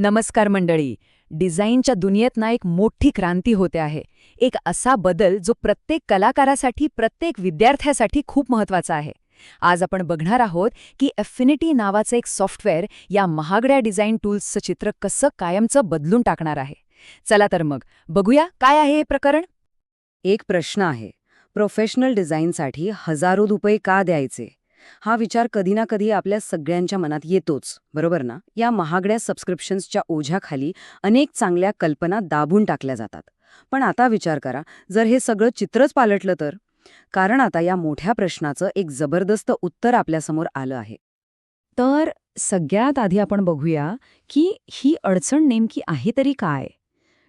नमस्कार मंडळी. डिझाईनच्या दुनियेत ना एक मोठी क्रांती होते आहे. एक असा बदल जो प्रत्येक कलाकारासाठी प्रत्येक विद्यार्थ्यासाठी खूप महत्त्वाचा आहे. आज आपण बघणार आहोत की एफिनिटी नावाचं एक सॉफ्टवेअर या महागड्या डिझाईन टूल्सचं चित्र कसं कायमचं बदलून टाकणार आहे. चला तर मग बघूया काय आहे हे प्रकरण. एक प्रश्न आहे. प्रोफेशनल डिझाईनसाठी हजारो रुपये का द्यायचे? हा विचार कधी ना कधी आपल्या सगळ्यांच्या मनात येतोच बरोबर ना? या महागड्या सबस्क्रिप्शन्सच्या ओझ्याखाली अनेक चांगल्या कल्पना दाबून टाकल्या जातात. पण आता विचार करा जर हे सगळं चित्रच पालटलं तर? कारण आता या मोठ्या प्रश्नाचं एक जबरदस्त उत्तर आपल्यासमोर आलं आहे. तर सगळ्यात आधी आपण बघूया की ही अडचण नेमकी आहे तरी काय?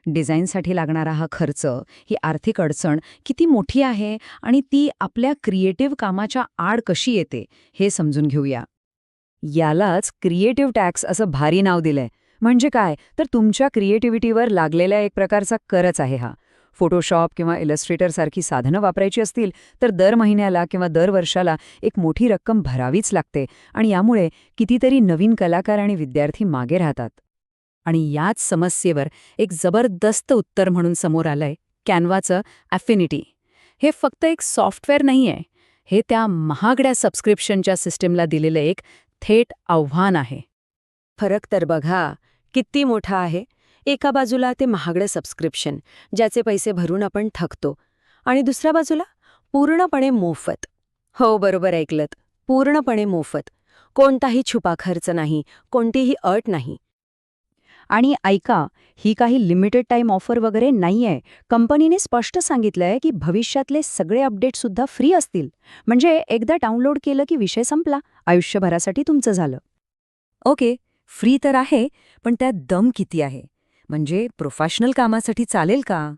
डिझाईनसाठी लागणारा हा खर्च ही आर्थिक अडचण किती मोठी आहे आणि ती आपल्या क्रिएटिव्ह कामाच्या आड कशी येते हे समजून घेऊया. यालाच क्रिएटिव्ह टॅक्स असं भारी नाव दिलंय. म्हणजे काय? तर तुमच्या क्रिएटिव्हिटीवर लागलेल्या एक प्रकारचा करच आहे हा. फोटोशॉप किंवा इलस्ट्रेटरसारखी साधनं वापरायची असतील तर दर महिन्याला किंवा दर वर्षाला एक मोठी रक्कम भरावीच लागते आणि यामुळे कितीतरी नवीन कलाकार आणि विद्यार्थी मागे राहतात. आणि याच समस्येवर एक जबरदस्त उत्तर म्हणून समोर आलंय कॅनवाचं ॲफिनिटी हे फक्त एक सॉफ्टवेअर नाहीये हे त्या महागड्या सबस्क्रिप्शनच्या सिस्टीमला दिलेलं एक थेट आव्हान आहे. फरक तर बघा किती मोठा आहे. एका बाजूला ते महागडं सबस्क्रिप्शन ज्याचे पैसे भरून आपण थकतो आणि दुसऱ्या बाजूला पूर्णपणे मोफत. हो बरोबर ऐकलत. पूर्णपणे मोफत. कोणताही छुपा खर्च नाही कोणतीही अट नाही. आणि ऐका ही काही लिमिटेड टाईम ऑफर वगैरे नाहीये. कंपनीने स्पष्ट सांगितलंय की भविष्यातले सगळे अपडेटसुद्धा फ्री असतील. म्हणजे एकदा डाउनलोड केलं की विषय संपला. आयुष्यभरासाठी तुमचं झालं. ओके फ्री तर आहे पण त्यात दम किती आहे? म्हणजे प्रोफेशनल कामासाठी चालेल का?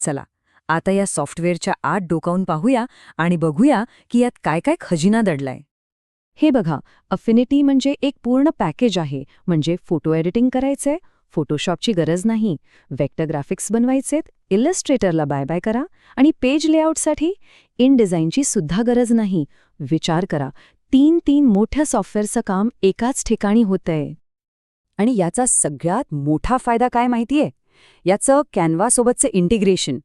चला आता या सॉफ्टवेअरच्या आत डोकावून पाहूया आणि बघूया की यात काय काय खजिना दडलाय. हे बघा अफिनिटी म्हणजे एक पूर्ण पॅकेज आहे. म्हणजे फोटो एडिटिंग करायचंय फोटोशॉपची गरज नाही. वेक्टर ग्राफिक्स बनवायचेत इलस्ट्रेटरला बाय बाय करा आणि पेज लेआउटसाठी इन डिझाईनची सुद्धा गरज नाही. विचार करा तीन तीन मोठ्या सॉफ्टवेअरचं काम एकाच ठिकाणी होतंय. आणि याचा सगळ्यात मोठा फायदा काय माहितीये? याचं कॅनवासोबतचं इंटिग्रेशन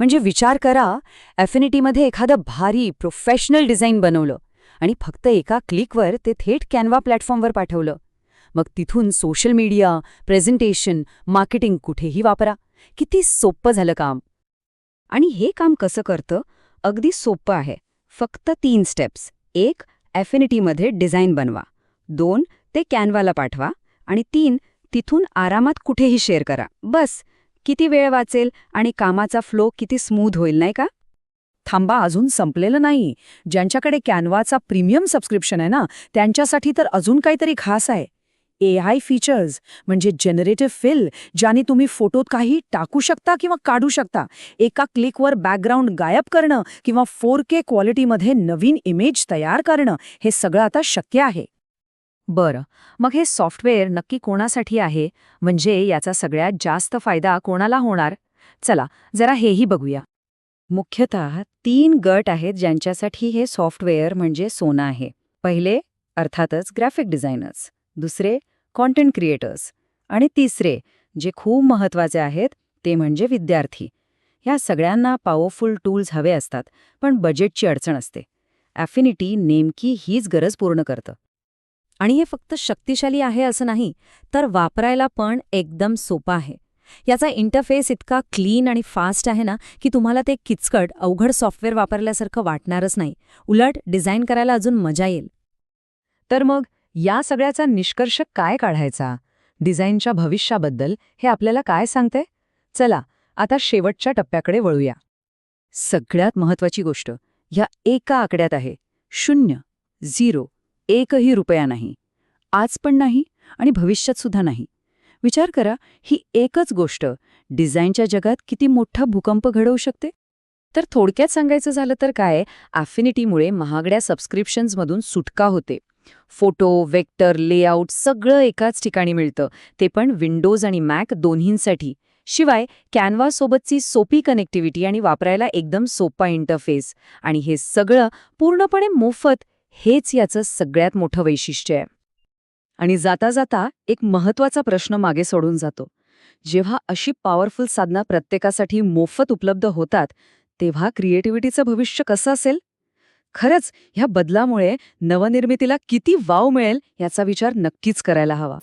म्हणजे विचार करा ॲफिनिटीमध्ये एखादं भारी प्रोफेशनल डिझाईन बनवलं. आणि फक्त एका क्लिकवर ते थेट कॅनवा प्लॅटफॉर्मवर पाठवलं. मग तिथून सोशल मीडिया प्रेझेंटेशन मार्केटिंग कुठेही वापरा. किती सोपं झालं काम. आणि हे काम कसं करतं? अगदी सोपं आहे. फक्त तीन स्टेप्स एक ॲफिनिटीमध्ये डिझाईन बनवा. दोन ते कॅनवाला पाठवा. आणि तीन तिथून आरामात कुठेही शेअर करा. बस. किती वेळ वाचेल आणि कामाचा फ्लो किती स्मूथ होईल नाही का? थांबा अजून संपलेलं नाही. ज्यांच्याकडे कॅनवाचा प्रीमियम सबस्क्रिप्शन आहे ना त्यांच्यासाठी तर अजून काहीतरी खास आहे. ए आय फीचर्स म्हणजे जनरेटिव्ह फिल ज्याने तुम्ही फोटोत काही टाकू शकता किंवा काढू शकता. एका क्लिकवर बॅकग्राऊंड गायब करणं किंवा फोर के क्वालिटीमध्ये नवीन इमेज तयार करणं हे सगळं आता शक्य आहे. बरं मग हे सॉफ्टवेअर नक्की कोणासाठी आहे? म्हणजे याचा सगळ्यात जास्त फायदा कोणाला होणार? चला जरा हेही बघूया. मुख्यतः तीन गट आहेत ज्यांच्यासाठी हे सॉफ्टवेअर म्हणजे सोनं आहे. पहिले अर्थातच ग्राफिक डिझायनर्स दुसरे कॉन्टेंट क्रिएटर्स आणि तिसरे जे खूप महत्त्वाचे आहेत ते म्हणजे विद्यार्थी. ह्या सगळ्यांना पॉवरफुल टूल्स हवे असतात पण बजेटची अडचण असते. ॲफिनिटी नेमकी हीच गरज पूर्ण करतं. आणि हे फक्त शक्तिशाली आहे असं नाही तर वापरायला पण एकदम सोपं आहे. याचा इंटरफेस इतका क्लीन आणि फास्ट आहे ना की तुम्हाला ते किचकट अवघड सॉफ्टवेअर वापरल्यासारखं वाटणारच नाही. उलट डिझाईन करायला अजून मजा येईल. तर मग या सगळ्याचा निष्कर्ष काय काढायचा? डिझाईनच्या भविष्याबद्दल हे आपल्याला काय सांगते चला आता शेवटच्या टप्प्याकडे वळूया. सगळ्यात महत्वाची गोष्ट ह्या एका आकड्यात आहे. शून्य झिरो एकही रुपया नाही. आज पण नाही आणि भविष्यात सुद्धा नाही. विचार करा ही एकच गोष्ट. डिझाईनच्या जगात किती मोठा भूकंप घडवू शकते? तर थोडक्यात सांगायचं झालं तर काय? ॲफिनिटीमुळे महागड्या सबस्क्रिप्शन्समधून सुटका होते. फोटो वेक्टर लेआउट सगळं एकाच ठिकाणी मिळतं. ते पण विंडोज आणि मॅक दोन्हींसाठी. शिवाय कॅनवासोबतची सोपी कनेक्टिव्हिटी आणि वापरायला एकदम सोपा इंटरफेस आणि हे सगळं पूर्णपणे मोफत हेच याचं सगळ्यात मोठं वैशिष्ट्य आहे. आणि जाता जाता एक महत्त्वाचा प्रश्न मागे सोडून जातो. जेव्हा अशी पॉवरफुल साधना प्रत्येकासाठी मोफत उपलब्ध होतात तेव्हा क्रिएटिव्हिटीचं भविष्य कसं असेल? खरंच ह्या बदलामुळे नवनिर्मितीला किती वाव मिळेल याचा विचार नक्कीच करायला हवा.